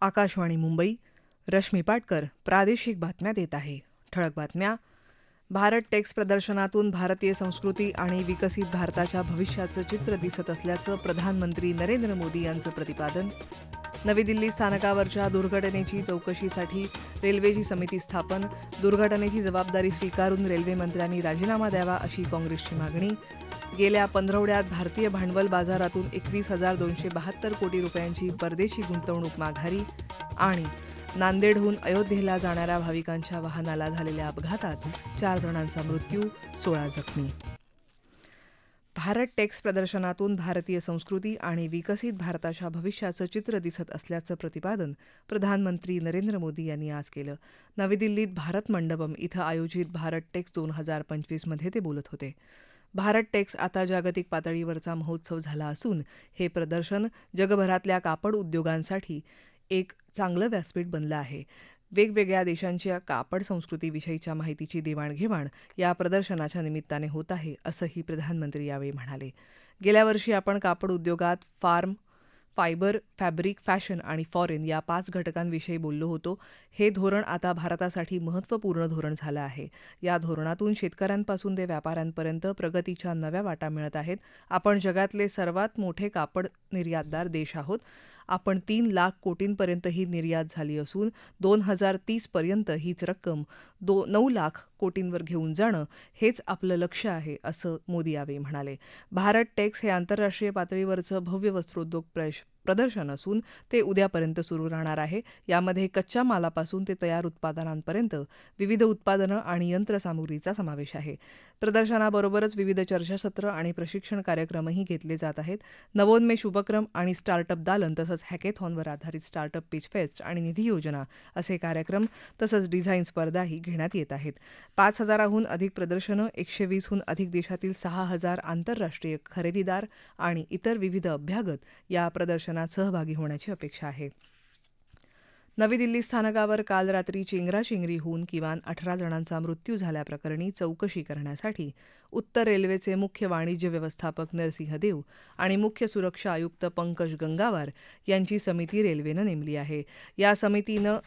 आकाशवाणी मुंबई रश्मी पाटकर प्रादेशिक बातम्या देत आहे. ठळक बातम्या. भारत टेक्स प्रदर्शनातून भारतीय संस्कृती आणि विकसित भारताच्या भविष्याचं चित्र दिसत असल्याचं प्रधानमंत्री नरेंद्र मोदी यांचं प्रतिपादन. नवी दिल्ली स्थानकावरच्या दुर्घटनेची चौकशीसाठी रेल्वेची समिती स्थापन. दुर्घटनेची जबाबदारी स्वीकारून रेल्वे मंत्र्यांनी राजीनामा द्यावा अशी काँग्रेसची मागणी. गेल्या पंधरवड्यात भारतीय भांडवल बाजारातून एकवीस हजार दोनशे बहात्तर कोटी रुपयांची परदेशी गुंतवणूक माघारी आणि नांदेडहून अयोध्येला जाणाऱ्या भाविकांच्या वाहनाला झालेल्या अपघातात चार जणांचा मृत्यू सोळा जखमी. भारत टेक्स प्रदर्शनातून भारतीय संस्कृती आणि विकसित भारताच्या भविष्याचं चित्र दिसत असल्याचं प्रतिपादन प्रधानमंत्री नरेंद्र मोदी यांनी आज केलं. नवी दिल्लीत भारत मंडपम इथं आयोजित भारत टेक्स दोन हजार पंचवीसमध्ये ते बोलत होते. भारत टेक्स आता जागतिक पातळीवरचा महोत्सव झाला असून हे प्रदर्शन जगभरातल्या कापड उद्योगांसाठी एक चांगलं व्यासपीठ बनलं आहे. वेगवेगळ्या देशांच्या कापड संस्कृतीविषयीच्या माहितीची देवाणघेवाण या प्रदर्शनाच्या निमित्ताने होत आहे असंही प्रधानमंत्री यावेळी म्हणाले. गेल्या वर्षी आपण कापड उद्योगात फार्म फायबर फॅब्रिक फॅशन आणि फॉरेन या पाच घटकांविषयी बोललो होतो. हे धोरण आता भारतासाठी महत्त्वपूर्ण धोरण झालं आहे. या धोरणातून शेतकऱ्यांपासून ते व्यापाऱ्यांपर्यंत प्रगतीच्या नव्या वाटा मिळत आहेत. आपण जगातले सर्वात मोठे कापड निर्यातदार देश आहोत. आपण तीन लाख कोटींपर्यंत ही निर्यात झाली असून दोन हजार तीसपर्यंत हीच रक्कम दो नऊ लाख कोटींवर घेऊन जाणं हेच आपलं लक्ष्य आहे असं मोदी यावेळी म्हणाले. भारत टेक्स हे आंतरराष्ट्रीय पातळीवरचं भव्य वस्त्रोद्योग प्रश प्रदर्शन असून ते उद्यापर्यंत सुरू राहणार आहे. यामध्ये कच्च्या मालापासून ते तयार उत्पादनांपर्यंत विविध उत्पादनं आणि यंत्रसामुग्रीचा समावेश आहे. प्रदर्शनाबरोबरच विविध चर्चासत्र आणि प्रशिक्षण कार्यक्रमही घेतले जात आहेत. नवोन्मेष उपक्रम आणि स्टार्टअप दालन तसंच हॅकेथॉनवर आधारित स्टार्टअप पिच फेस्ट आणि निधी योजना असे कार्यक्रम तसंच डिझाईन स्पर्धाही घेण्यात येत आहेत. पाच हजाराहून अधिक प्रदर्शनं एकशे वीसहून अधिक देशातील सहा हजार आंतरराष्ट्रीय खरेदीदार आणि इतर विविध अभ्यागत या प्रदर्शनात सहभागी होण्याची अपेक्षा आहे. नवी दिल्ली स्थानकावर काल रात्री चेंगराचेंगरी होऊन किमान अठरा जणांचा मृत्यू झाल्याप्रकरणी चौकशी करण्यासाठी उत्तर रेल्वेचे मुख्य वाणिज्य व्यवस्थापक नरसिंह देव आणि मुख्य सुरक्षा आयुक्त पंकज गंगावार यांची समिती रेल्वेनं नेमली आहे. या समितीनं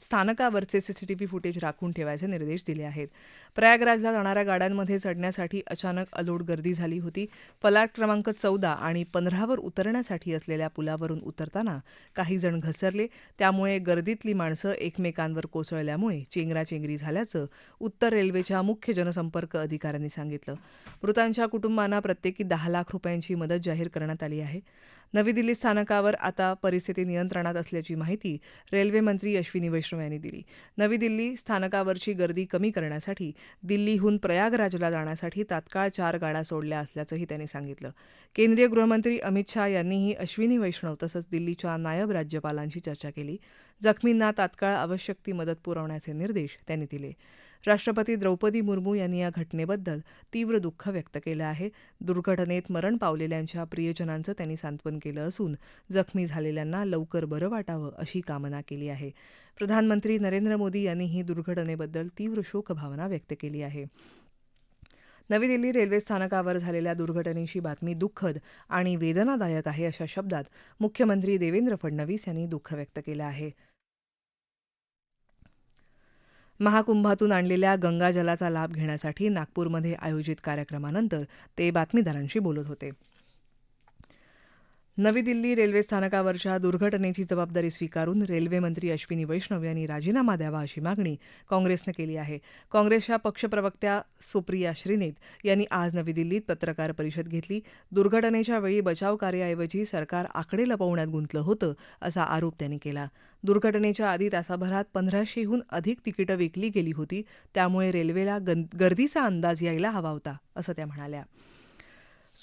स्थानकावरचे सीसीटीव्ही फुटेज राखून ठेवायचे निर्देश दिले आहेत. प्रयागराजला जाणाऱ्या गाड्यांमध्ये चढण्यासाठी अचानक अलोट गर्दी झाली होती. फलाट क्रमांक चौदा आणि पंधरावर उतरण्यासाठी असलेल्या पुलावरून उतरताना काही जण घसरले. त्यामुळे गर्दीतली माणसं एकमेकांवर कोसळल्यामुळे चेंगराचेंगरी झाल्याचं उत्तर रेल्वेच्या मुख्य जनसंपर्क अधिकाऱ्यांनी सांगितलं. मृतांच्या कुटुंबांना प्रत्येकी दहा लाख रुपयांची मदत जाहीर करण्यात आली आहे. नवी दिल्ली स्थानकावर आता परिस्थिती नियंत्रणात असल्याची माहिती रेल्वे मंत्री अश्विनी वैष्णव यांनी दिली. नवी दिल्ली स्थानकावरची गर्दी कमी करण्यासाठी दिल्लीहून प्रयागराजला जाण्यासाठी तात्काळ चार गाड्या सोडल्या असल्याचंही त्यांनी सांगितलं. केंद्रीय गृहमंत्री अमित शाह यांनीही अश्विनी वैष्णव तसंच दिल्लीच्या नायब राज्यपालांशी चर्चा केली. जखमींना तात्काळ आवश्यक ती मदत पुरवण्याचे निर्देश त्यांनी दिले. राष्ट्रपती द्रौपदी मुर्मू यांनी या घटनेबद्दल तीव्र दुःख व्यक्त केलं आहे. दुर्घटनेत मरण पावलेल्यांच्या प्रियजनांचं त्यांनी सांत्वन केलं असून जखमी झालेल्यांना लवकर बरं वाटावं अशी कामना केली आहे. प्रधानमंत्री नरेंद्र मोदी यांनीही दुर्घटनेबद्दल तीव्र शोकभावना व्यक्त केली आहे. नवी दिल्ली रेल्वे स्थानकावर झालेल्या दुर्घटनेची बातमी दुःखद आणि वेदनादायक आहे अशा शब्दात मुख्यमंत्री देवेंद्र फडणवीस यांनी दुःख व्यक्त केलं आहे. महाकुंभातून आणलेल्या गंगाजलाचा लाभ घेण्यासाठी नागपूरमध्ये आयोजित कार्यक्रमानंतर ते बातमीदारांशी बोलत होते. नवी दिल्ली रेल्वे स्थानकावरच्या दुर्घटनेची जबाबदारी स्वीकारून रेल्वेमंत्री अश्विनी वैष्णव यांनी राजीनामा द्यावा अशी मागणी काँग्रेसनं केली आहे. काँग्रेसच्या पक्षप्रवक्त्या सुप्रिया श्रीनेत यांनी आज नवी दिल्लीत पत्रकार परिषद घेतली. दुर्घटनेच्या वेळी बचाव कार्याऐवजी सरकार आकडे लपवण्यात गुंतलं होतं असा आरोप त्यांनी केला. दुर्घटनेच्या आधी तासाभरात पंधराशेहून अधिक तिकीटं विकली गेली होती. त्यामुळे रेल्वेला गर्दीचा अंदाज यायला हवा होता असं त्या म्हणाल्या.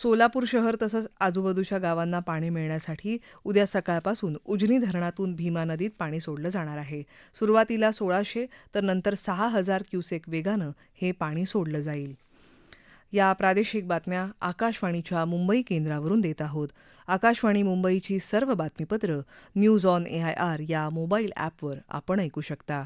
सोलापूर शहर तसंच आजूबाजूच्या गावांना पाणी मिळण्यासाठी उद्या सकाळपासून उजनी धरणातून भीमा नदीत पाणी सोडलं जाणार आहे. सुरुवातीला सोळाशे तर नंतर सहा हजार क्युसेक वेगानं हे पाणी सोडलं जाईल. या प्रादेशिक बातम्या आकाशवाणीच्या मुंबई केंद्रावरून देत आहोत. आकाशवाणी मुंबईची सर्व बातमीपत्र news on A I R या मोबाईल ॲपवर आपण ऐकू शकता.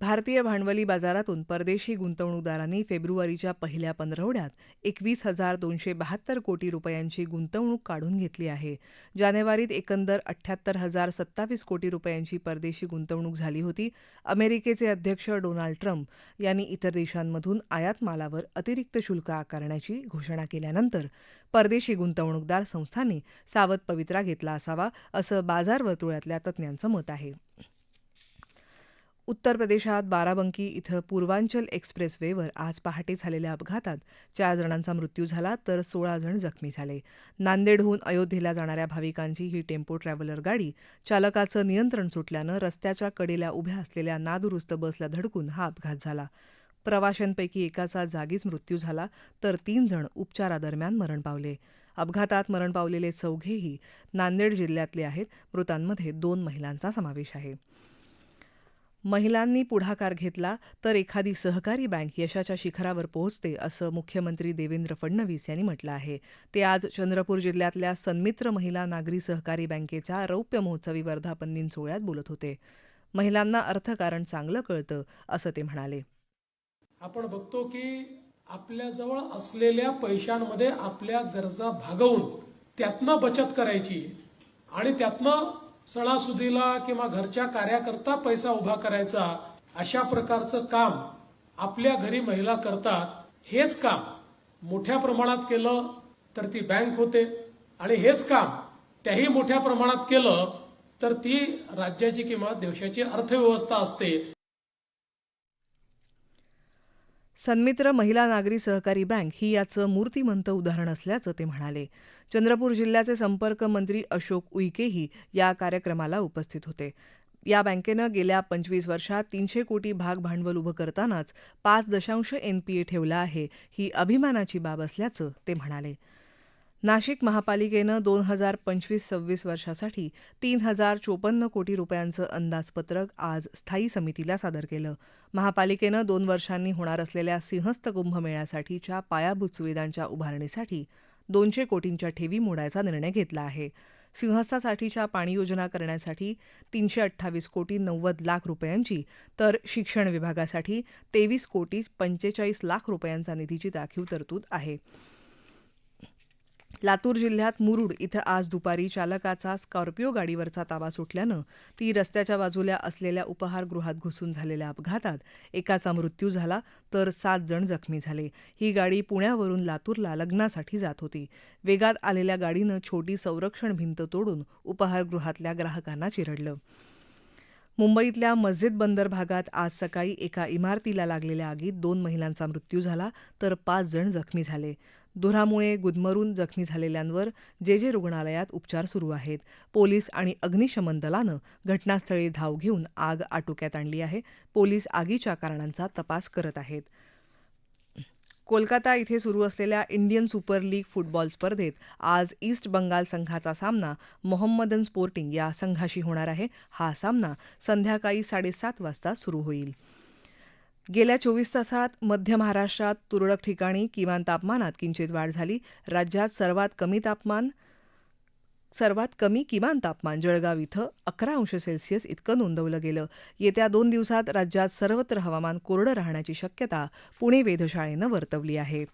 भारतीय भांडवली बाजारातून परदेशी गुंतवणूकदारांनी फेब्रुवारीच्या पहिल्या पंधरवड्यात एकवीस हजार दोनशे बहात्तर कोटी रुपयांची गुंतवणूक काढून घेतली आहे. जानेवारीत एकंदर अठ्ठ्याहत्तर हजार सत्तावीस कोटी रुपयांची परदेशी गुंतवणूक झाली होती. अमेरिकेचे अध्यक्ष डोनाल्ड ट्रम्प यांनी इतर देशांमधून आयात मालावर अतिरिक्त शुल्क आकारण्याची घोषणा केल्यानंतर परदेशी गुंतवणूकदार संस्थांनी सावध पवित्रा घेतला असावा असं बाजार वर्तुळातल्या तज्ज्ञांचं मत आहे. उत्तर प्रदेशात बाराबंकी इथं पूर्वांचल एक्सप्रेस वेवर आज पहाटे झालेल्या अपघातात चार जणांचा मृत्यू झाला तर सोळा जण जखमी झाले. नांदेडहून अयोध्येला जाणाऱ्या भाविकांची ही टेम्पो ट्रॅव्हलर गाडी चालकाचं नियंत्रण सुटल्यानं रस्त्याच्या कडेला उभ्या असलेल्या नादुरुस्त बसला धडकून हा अपघात झाला. प्रवाशांपैकी एकाचा जागीच मृत्यू झाला तर तीन जण उपचारादरम्यान मरण पावले. अपघातात मरण पावलेले चौघेही नांदेड जिल्ह्यातले आहेत. मृतांमध्ये दोन महिलांचा समावेश आहे. महिलांनी पुढाकार घेतला तर एखादी सहकारी बँक यशाच्या शिखरावर पोहोचते असं मुख्यमंत्री देवेंद्र फडणवीस यांनी म्हटलं आहे. ते आज चंद्रपूर जिल्ह्यातल्या सन्मित्र महिला नागरी सहकारी बँकेच्या रौप्य महोत्सवी वर्धापन दिन सोहळ्यात बोलत होते. महिलांना अर्थकारण चांगलं कळतं असं ते म्हणाले. आपण बघतो की आपल्याजवळ असलेल्या पैशांमध्ये आपल्या गरजा भागवून त्यातनं बचत करायची आणि त्यातनं सणासुदीला किंवा घरच्या कार्याकरता पैसा उभा करायचा अशा प्रकारचं काम आपल्या घरी महिला करतात हेच काम मोठ्या प्रमाणात केलं तर ती बँक होते. आणि हेच काम त्याही मोठ्या प्रमाणात केलं तर ती राज्याची किंवा देशाची अर्थव्यवस्था असते. सन्मित्र महिला नागरी सहकारी बँक ही याचं मूर्तिमंत उदाहरण असल्याचं ते म्हणाले. चंद्रपूर जिल्ह्याचे संपर्क मंत्री अशोक उईकेही या कार्यक्रमाला उपस्थित होते. या बँकेनं गेल्या पंचवीस वर्षात तीनशे कोटी भाग भांडवल उभं करतानाच पाच दशांश एनपीए ठेवला आहे ही अभिमानाची बाब असल्याचं ते म्हणाले. नाशिक महापालिकेनं दोन हजार पंचवीस सव्वीस वर्षासाठी तीन हजार चोपन्न कोटी रुपयांचं अंदाजपत्रक आज स्थायी समितीला सादर केलं. महापालिकेनं दोन वर्षांनी होणार असलेल्या सिंहस्थ कुंभमेळ्यासाठीच्या पायाभूत सुविधांच्या उभारणीसाठी दोनशे कोटींच्या ठेवी मोडायचा निर्णय घेतला आहे. सिंहस्थासाठीच्या पाणी योजना करण्यासाठी तीनशे अठ्ठावीस कोटी नव्वद लाख रुपयांची तर शिक्षण विभागासाठी तेवीस कोटी पंचेचाळीस लाख रुपयांचा निधीची राखीव तरतूद आहे. लातूर जिल्ह्यात मुरुड इथं आज दुपारी चालकाचा स्कॉर्पिओ गाडीवरचा ताबा सुटल्यानं ती रस्त्याच्या बाजूला असलेल्या उपहारगृहात घुसून झालेल्या अपघातात एकाचा मृत्यू झाला तर सात जण जखमी झाले. ही गाडी पुण्यावरून लातूरला लग्नासाठी जात होती. वेगात आलेल्या गाडीनं छोटी संरक्षण भिंत तोडून उपहारगृहातल्या ग्राहकांना चिरडलं. मुंबईतल्या मस्जिद बंदर भागात आज सकाळी एका इमारतीला लागलेल्या आगीत दोन महिलांचा मृत्यू झाला तर पाच जण जखमी झाले. धुरामुळे गुदमरून जखमी झालेल्यांवर जे जे रुग्णालयात उपचार सुरू आहेत पोलीस आणि अग्निशमन दलानं घटनास्थळी धाव घेऊन आग आटोक्यात आणली आहे. पोलीस आगीच्या कारणांचा तपास करत आहेत. कोलकाता इथे सुरू असलेल्या इंडियन सुपर लीग फुटबॉल स्पर्धेत आज ईस्ट बंगाल संघाचा सामना मोहम्मदन स्पोर्टिंग या संघाशी होणार आहे. हा सामना संध्याकाळी साडेसात वाजता सुरू होईल. गेल्या चोवीस तासात मध्य महाराष्ट्रात तुरळक ठिकाणी किमान तापमानात किंचित वाढ झाली. राज्यात सर्वात कमी तापमान सर्वात कमी किमान तापमान जळगाव इथं अकरा अंश सेल्सिअस इतकं नोंदवलं गेलं. येत्या दोन दिवसात राज्यात सर्वत्र हवामान कोरडं राहण्याची शक्यता पुणे वेधशाळेनं वर्तवली आहे.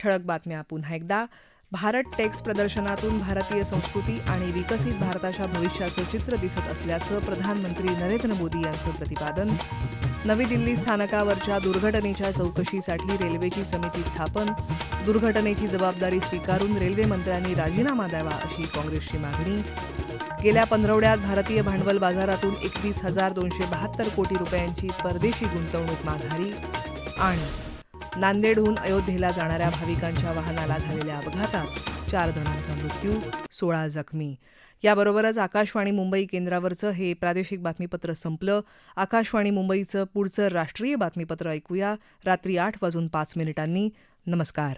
ठळक बातम्या पुन्हा एकदा. भारत टेक्स प्रदर्शनातून भारतीय संस्कृती आणि विकसित भारताच्या भविष्याचं चित्र दिसत असल्याचं प्रधानमंत्री नरेंद्र मोदी यांचं प्रतिपादन. नवी दिल्ली स्थानकावरच्या दुर्घटनेच्या चौकशीसाठी रेल्वेची समिती स्थापन. दुर्घटनेची जबाबदारी स्वीकारून रेल्वे मंत्र्यांनी राजीनामा द्यावा अशी काँग्रेसची मागणी. गेल्या पंधरवड्यात भारतीय भांडवल बाजारातून एकवीस हजार दोनशे बहात्तर कोटी रुपयांची परदेशी गुंतवणूक माघारी. आणि नांदेडहून अयोध्येला जाणाऱ्या भाविकांच्या वाहनाला झालेल्या अपघातात चार जणांचा मृत्यू सोळा जखमी. याबरोबरच आकाशवाणी मुंबई केंद्रावरचं हे प्रादेशिक बातमीपत्र संपलं. आकाशवाणी मुंबईचं पुढचं राष्ट्रीय बातमीपत्र ऐकूया. रात्री आठ वाजून पाच मिनिटांनी. नमस्कार.